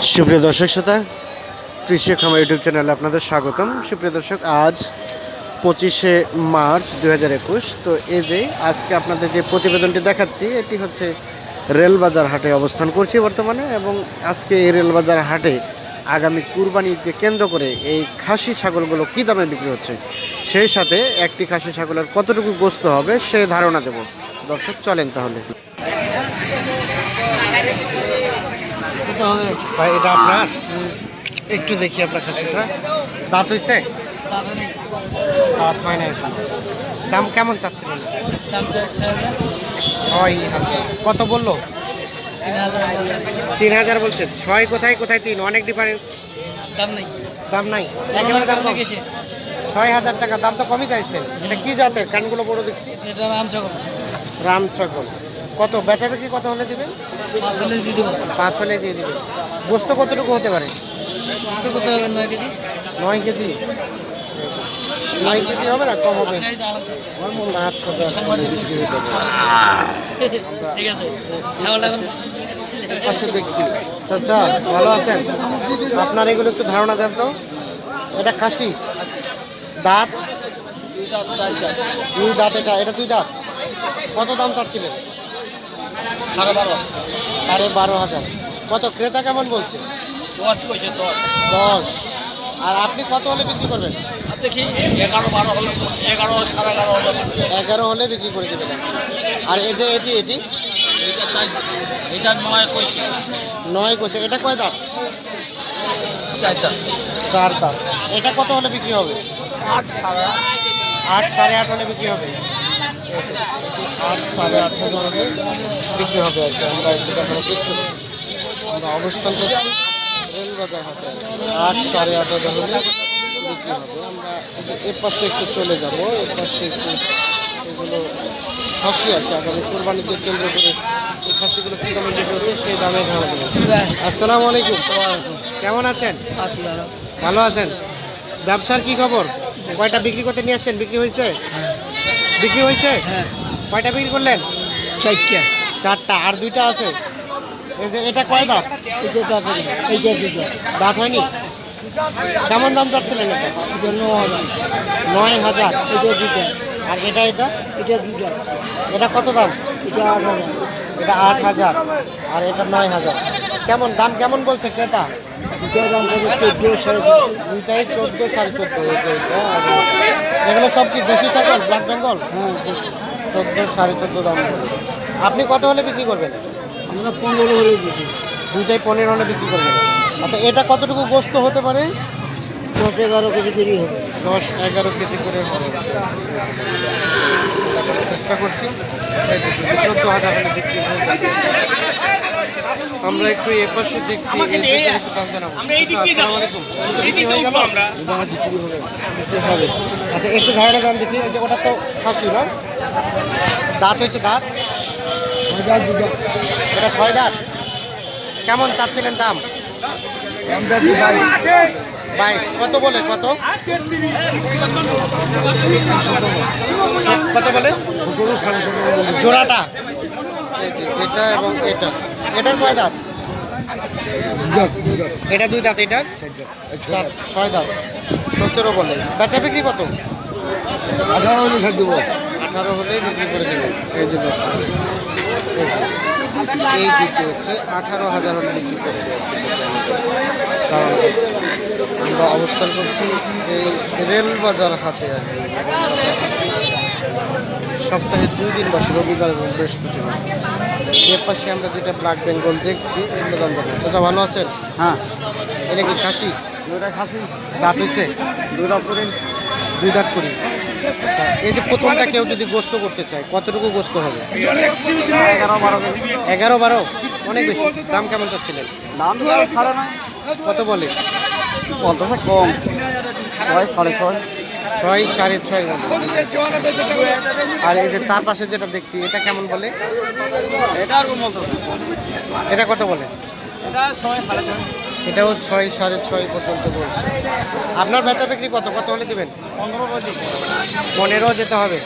সুপ্রিয় দর্শক শ্রোতা, কৃষি খামার ইউটিউব চ্যানেলে আপনাদের স্বাগতম। সুপ্রিয় দর্শক, আজ পঁচিশে মার্চ দু হাজার একুশ। তো এই যে আজকে আপনাদের যে প্রতিবেদনটি দেখাচ্ছি, এটি হচ্ছে রেলবাজার হাটে অবস্থান করছি বর্তমানে এবং আজকে এই রেলবাজার হাটে আগামী কুরবানিকে কেন্দ্র করে এই খাসি ছাগলগুলো কী দামে বিক্রি হচ্ছে? সেই সাথে একটি খাসি ছাগলের কতটুকু গোস্ত হবে, সে ধারণা দেব। দর্শক, চলেন তাহলে। কত হবে। ভাই এটা আপনার? একটু দেখি আপনার খাসিটা দাঁত হয়েছে দাম দাঁত হয় না এখন। দাম কেমন চাচ্ছিলেন দাম ছয় হাজার। কত বলল? তিন হাজার বলছে। ছয় কোথায় কোথায় তিন? অনেক ডিফারেন্স দাম নেই। দাম নাই? একেবারে দাম। লেগেছে ছয় হাজার টাকা। দাম তো কমই চাইছেন এটা কি জাতের? কানগুলো বড় দেখছি। এটা রাম চকর রাম সকল কত বেচা বিক্রি কত হলে দিবেন? পাঁচ হলে দিয়ে দেবো। পাঁচ হলে দিয়ে দিবেন। গোস্ত কতটুকু হতে পারে? কত কত হবে? নয় কেজি। নয় কেজি? নয় কেজি হবে না কম হবে। পারে। ঠিক আছে। পাশে দেখছি। চাচা ভালো আছেন? আপনার এগুলো একটু ধারণা দেন তো। এটা খাসি। দাঁত। দুই দাঁত এটা এটা দুই দাঁত। কত দাম চাচ্ছিলেন? সাড়ে বারো। হাজার। কত? ক্রেতা কেমন বলছে? দশ কইছে দশ। দশ। আর আপনি কত হলে বিক্রি করবেন? দেখি এগারো বারো হলে এগারো সাড়ে এগারো হলে এগারো হলে বিক্রি করে দেবেন। আর এই যে এটি এটি? এটা নয় কইছে। নয় কোচে এটা কয় দাঁত? চার দাঁত। এটা কত হলে বিক্রি হবে? আট সাড়ে আট সাড়ে আট হলে বিক্রি হবে। আট সাড়ে আট হাজার হলে বিক্রি হবে আর কি আমরা একটু করছি। আমরা অবস্থান করছি রেলবাজার হাটে। আট সাড়ে আট হাজার হলে বিক্রি হবে। আমরা এ পাশে একটু চলে যাব। এ পাশে একটু এগুলো খাসি আর কি আগামী কোরবানিকে কেন্দ্র করে এই খাসিগুলো কী দামে বিক্রি হচ্ছে সেই দামে ধারণা দেবো আসসালামু আলাইকুম। কেমন আছেন? আছি ভালো। আছেন? ব্যবসার কি খবর? কয়টা বিক্রি করতে নিয়ে আসছেন? বিক্রি হয়েছে? বিক্রি হয়েছে? হ্যাঁ। কয়টা বিক্রি করলেন? চারটা। চারটা। আর দুইটা আছে? এটা কয় দাঁত? এটা এইটা দুটো। দাঁত হয়নি? কেমন দাম চাচ্ছিলেন এটা? এটা ন হাজার। নয় হাজার। এটা দুটো। আর এটা এটা? এটা দুটো। এটা কত দাম? এটা আট হাজার। এটা আট হাজার। আর এটা নয় হাজার। কেমন দাম কেমন বলছে ক্রেতা? দুটো দাম চোদ্দ সাড়ে দুইটাই চোদ্দ সাড়ে চোদ্দ। এগুলো সব কি দেশি ছাগল? ব্ল্যাক বেঙ্গল? হ্যাঁ চোদ্দ সাড়ে চোদ্দ দাম আপনি কত হলে বিক্রি করবেন? আমরা পনেরো হলে দিচ্ছি দুইটাই পনেরো হলে বিক্রি করবেন। আচ্ছা এটা কতটুকু গোস্ত হতে পারে? দশ এগারো কেজি দেরি হবে। দশ এগারো কেজি করে হবে। চেষ্টা করছি। চোদ্দ হাজার হলে বিক্রি হয়ে আমরা একটু এ পাশে দেখছি। বিক্রি হয়ে গেল? আচ্ছা একটু ধারণা দাম দেখি। ওটা তো খাসি না? দাঁত হয়েছে দাঁত? এটা ছয় দাঁত? কেমন চাচ্ছিলেন দাম? বাইশ। কত বলে? কত? কত বলে? জোড়াটা? এটা এবং এটা। এটার কয় দাঁত? এটা দুই দাঁত এটার? ছয় দাঁত। সতেরো বলে। বেচা বিক্রি কত? আঠারো হলে ছাড় দেবো। আঠারো হলে বিক্রি করে দেবেন এই যে এই দিকে হচ্ছে আঠারো হাজার হলে বিক্রি করে দেবে। আমরা অবস্থান করছি এই রেল বাজার হাটে আর কি। সপ্তাহে দুই দিন বসে রবিবার এবং বৃহস্পতিবার। এর পাশে আমরা যেটা ব্ল্যাক বেঙ্গল দেখছি এগুলো দাম দেখো। চাচা ভালো আছেন? হ্যাঁ। এটা কি খাসি? দুটা খাসি। দাঁত হয়েছে? দুটা করে দুই দাঁত করি। আচ্ছা। এই যে প্রথমটা কেউ যদি গোস্ত করতে চায় কতটুকু গোস্ত হবে? এগারো বারো এগারো বারো অনেক বেশি। দাম কেমন চাচ্ছিলেন? দাম কত বলে? পঞ্চাশে কম। ছয় সাড়ে ছয়। ছয় সাড়ে ছয় আর এই যে তার পাশে যেটা দেখছি এটা কেমন বলে? এটা আর এটা কত বলে? এটা ছয় সাড়ে ছয়। এটাও ছয় সাড়ে ছয় পর্যন্ত বলছে। আপনার বেচা বিক্রি কত? কত হলে দেবেন? পনেরো যেতে হবে?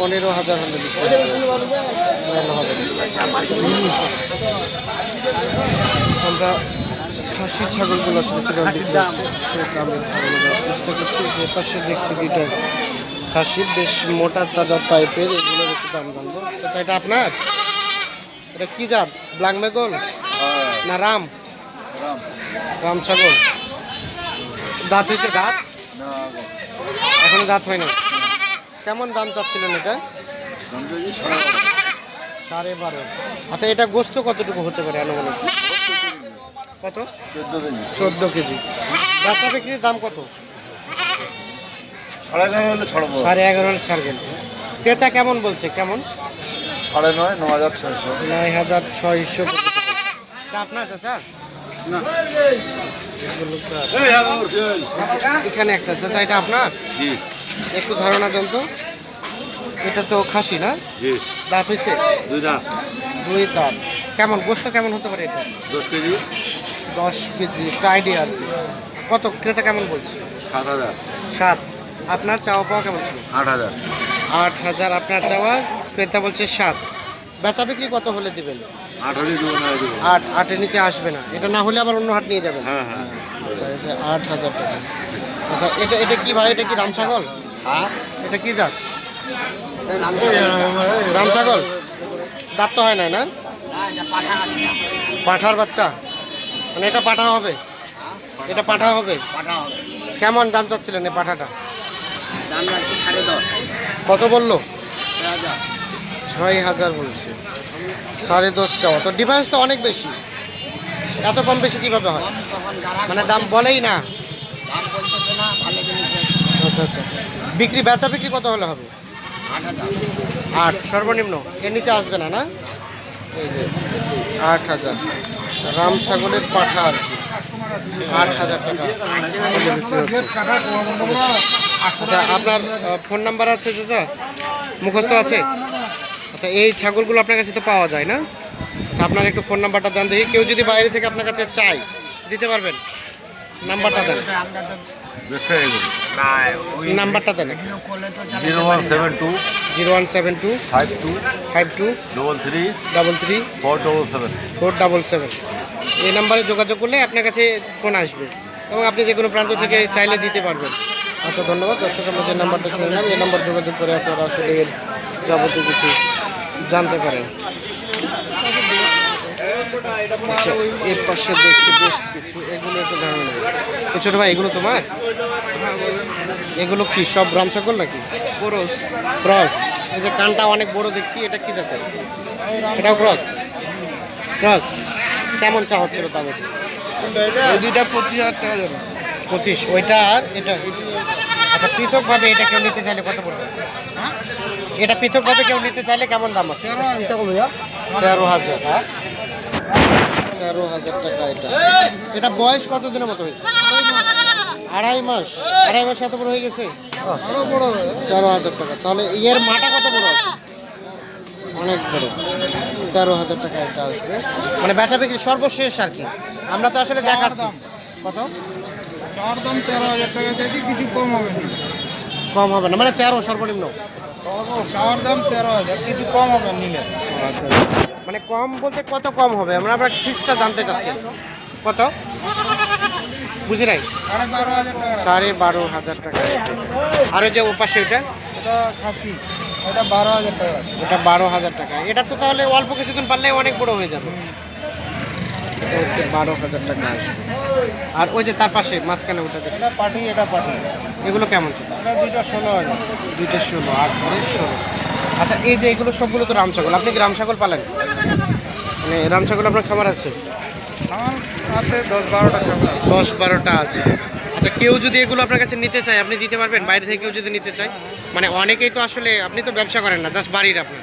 পনেরো হাজার হলে দিতে হবে। ভালো হবে। আমরা খাসি ছাগলগুলো আসলে কীভাবে ধারণা দেওয়ার চেষ্টা করছি। যে পাশে দেখছি দুইটা খাসি বেশ মোটা তাজা টাইপের এগুলোর একটু দাম জানব। তো এটা আপনার? এটা কি জাত? ব্ল্যাক মেগল? না রাম? রাম ছাগল দাঁত হয়েছে দাঁত? এখনও দাঁত হয় না কেমন দাম চাচ্ছিলেন এটা? সাড়ে বারো। আচ্ছা এটা গোস্ত কতটুকু হতে পারে আনুমানিক? কত? চোদ্দ কেজি। চোদ্দ কেজি। বাচ্চা বিক্রির দাম কত? সাড়ে এগারো হলে ছাড়বেন। ক্রেতা কেমন বলছে? কেমন? সাড়ে নয় ন হাজার ছয়শো। নয় হাজার ছয়শো। আপনার চাচা? এখানে একটা চাচা এটা আপনার? একটু ধারণা দেন তো। এটা তো খাসি না? জি। দাঁত হয়েছে দুই দাম দুই দাঁত। কেমন গোস্ত কেমন হতে পারে এটা? দশ কেজি। দশ কেজি আইডিয়া আর কত ক্রেতা কেমন বলছে? সাত হাজার। সাত। আপনার চাওয়া পাওয়া কেমন ছিল? আট হাজার। আট হাজার আপনার চাওয়া ক্রেতা বলছে সাত। বেচা বিক্রি কত হলে দিবেন? আট আটের নিচে আসবে না। এটা না হলে আবার অন্য হাট নিয়ে যাবেন? হ্যাঁ হ্যাঁ। আচ্ছা আট হাজার টাকা। আচ্ছা এটা এটা কি ভাই? এটা কি রাম ছাগল হ্যাঁ। এটা কি জাত? রাম ছাগল দাঁত তো হয় না? না পাঠার বাচ্চা। মানে এটা পাঠা হবে? এটা পাঠা হবে। কেমন দাম চাচ্ছিলেন এই পাঠাটা? দাম যাচ্ছে সাড়ে দশ। কত বলল? ছয় হাজার বলছে। সাড়ে দশ চাওয়া। তো ডিফারেন্স তো অনেক বেশি। এত কম বেশি কীভাবে হয়? মানে দাম বলেই না। আচ্ছা আচ্ছা। বিক্রি, বেচা বিক্রি কত হলে হবে? আট। সর্বনিম্ন। এর নিচে আসবে না না? যে, আট হাজার। রাম ছাগলের পাঠা আর কি আট হাজার টাকা। আচ্ছা আপনার ফোন নাম্বার আছে চাচা? মুখস্থ আছে? আচ্ছা এই ছাগলগুলো আপনার কাছে তো পাওয়া যায় না? আচ্ছা আপনার একটু ফোন নাম্বারটা দেন দেখি। কেউ যদি বাইরে থেকে আপনার কাছে চাই দিতে পারবেন? নাম্বারটা দেন। নাম্বারটা দেন। Zero one seven two zero one seven two five two five two double three double three four double seven. Four double seven. এই নাম্বারে যোগাযোগ করলে আপনার কাছে ফোন আসবে এবং আপনি যে কোনো প্রান্ত থেকে চাইলে দিতে পারবেন। আচ্ছা ধন্যবাদ। দর্শক আমরা যে নাম্বারটা শুনলাম এই নাম্বার যোগাযোগ করে আপনারা আসলে যাবতীয় কিছু জানতে পারেন আচ্ছা এর পাশে দেখছি বেশ কিছু। এগুলো একটু ধারণা নেই। ছোটো ভাই এগুলো তোমার? এগুলো কি সব রাম ছাগল নাকি? ক্রস। ক্রস। এই যে কানটা অনেক বড় দেখছি এটা কি জাতের? এটাও ক্রস? ক্রস। কেমন চা হচ্ছিল তাদের? দুইটা পঁচিশ হাজার টাকা পঁচিশ। ওইটা আর এটা? আচ্ছা পৃথকভাবে এটা কেউ নিতে চাইলে কত পড়বে? এটা পৃথকভাবে কেউ নিতে চাইলে কেমন দাম আছে? তেরো হাজার। হ্যাঁ। তেরো হাজার টাকা এটা। এটা বয়স কত দিনের মতো হয়েছে? আড়াই মাস। আড়াই মাস। এত বড় হয়ে গেছে? তেরো হাজার টাকা। তাহলে এর মাটা কত বড় আছে? অনেক বড়। তেরো হাজার টাকা এটা আসবে। মানে বেচা বিক্রি সর্বশেষ আর কি। আমরা তো আসলে দেখাচ্ছি। কত? চার দাম তেরো হাজার টাকা চাইছি কিছু কম হবে না। কম হবে না মানে তেরো সর্বনিম্ন? দাম তেরো হাজার কিছু কম হবে নিলে। মানে কম বলতে কত কম হবে? আমরা আমরা ফিক্সটা জানতে চাচ্ছি। কত? বুঝি নাই? সাড়ে বারো হাজার টাকা। আর যে ওপাশে ওটা ওটা বারো হাজার টাকা। ওটা বারো হাজার টাকা। এটা তো তাহলে অল্প কিছুদিন পারলে অনেক বড় হয়ে যাবে। এটা হচ্ছে বারো হাজার টাকা আসবে। আর ওই যে তার পাশে মাঝখানে ওটা। এটা পাটি এটা পাটি এগুলো কেমন চলছে? দুইটা ষোলো হাজার। দুইটা ষোলো আট করে ষোলো। আচ্ছা এই যে এগুলো সবগুলো তো রাম ছাগল আপনি কি রাম ছাগল পালেন? মানে রাম ছাগল আপনার খামার আছে? আমার আছে দশ বারোটা ছাগল আছে। দশ বারোটা আছে। আচ্ছা কেউ যদি এগুলো আপনার কাছে নিতে চায় আপনি দিতে পারবেন? বাইরে থেকে কেউ যদি নিতে চায়? মানে অনেকেই তো আসলে আপনি তো ব্যবসা করেন না জাস্ট বাড়ির আপনার।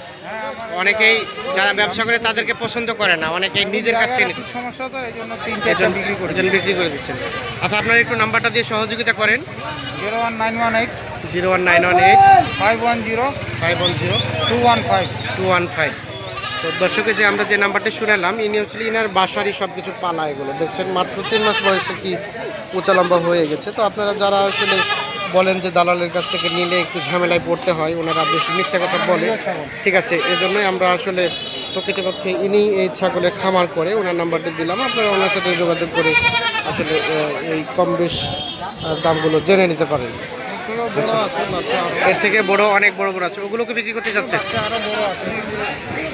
অনেকেই যারা ব্যবসা করে তাদেরকে পছন্দ করে না অনেকেই নিজের কাছ থেকে সমস্যা তো এই জন্য তিন চারটা এজন বিক্রি করি বিক্রি করে দিচ্ছেন। আচ্ছা আপনার একটু নাম্বারটা দিয়ে সহযোগিতা করেন। Zero one nine one eight. Zero one nine one eight. Five one zero. Five one zero. Two one five two one five তো দর্শকে যে আমরা যে নাম্বারটি শুনেলাম ইনি হচ্ছে ইনার বাসারই সব কিছু পালা এগুলো। দেখছেন মাত্র তিন মাস বয়সে কি উঁচা লম্বা হয়ে গেছে। তো আপনারা যারা আসলে বলেন যে দালালের কাছ থেকে নিলে একটু ঝামেলায় পড়তে হয় ওনারা বেশি মিথ্যা কথা বলে। ঠিক আছে এজন্যই আমরা আসলে প্রকৃতপক্ষে ইনি এই ছাগলের খামার করে ওনার নাম্বারটি দিলাম। আপনারা ওনার সাথে যোগাযোগ করে আসলে এই কম বেশ দামগুলো জেনে নিতে পারেন। আচ্ছা। এর থেকে বড় অনেক বড় বড় আছে। ওগুলোকে বিক্রি করতে যাচ্ছেন?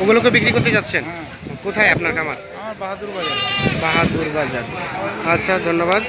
ওগুলোকে বিক্রি করতে যাচ্ছেন? কোথায় আপনার খামার? বাহাদুর বাজার বাহাদুর বাজার আচ্ছা ধন্যবাদ।